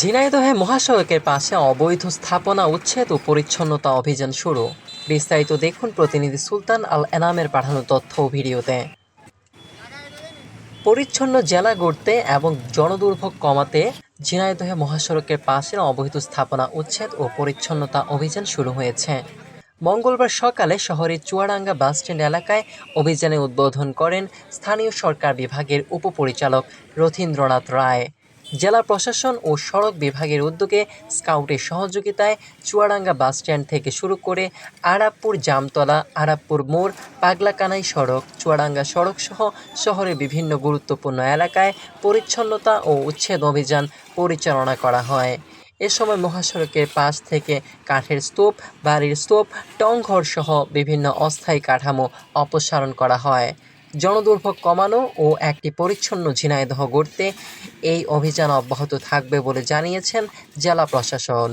ঝিনাইদহে মহাসড়কের পাশে অবৈধ স্থাপনা, উচ্ছেদ ও পরিচ্ছন্নতা অভিযান শুরু। বিস্তারিত দেখুন প্রতিনিধি সুলতান আল এনামের পাঠানো তথ্য ও ভিডিওতে। পরিচ্ছন্ন জেলা গড়তে এবং জনদুর্ভোগ কমাতে ঝিনাইদহে মহাসড়কের পাশের অবৈধ স্থাপনা, উচ্ছেদ ও পরিচ্ছন্নতা অভিযান শুরু হয়েছে। মঙ্গলবার সকালে শহরের চুয়াডাঙ্গা বাসস্ট্যান্ড এলাকায় অভিযানে উদ্বোধন করেন স্থানীয় সরকার বিভাগের উপপরিচালক রথীন্দ্রনাথ রায়। জেলা প্রশাসন ও সড়ক বিভাগের উদ্যোগে স্কাউটের সহযোগিতায় চুয়াডাঙ্গা বাসস্ট্যান্ড থেকে শুরু করে আরাবপুর জামতলা, আরাবপুর মোড়, পাগলাকানাই সড়ক, চুয়াডাঙ্গা সড়ক সহ শহরের বিভিন্ন গুরুত্বপূর্ণ এলাকায় পরিচ্ছন্নতা ও উচ্ছেদ অভিযান পরিচালনা করা হয়। এ সময় মহাসড়কের পাশ থেকে কাঠের স্তূপ, বাড়ির স্তূপ টংঘর সহ বিভিন্ন অস্থায়ী কাঠামো অপসারণ করা হয়। জনদুর্ভোগ কমানো ও একটি পরিচ্ছন্ন ঝিনাইদহ গড়তে এই অভিযান অব্যাহত থাকবে বলে জানিয়েছেন জেলা প্রশাসন।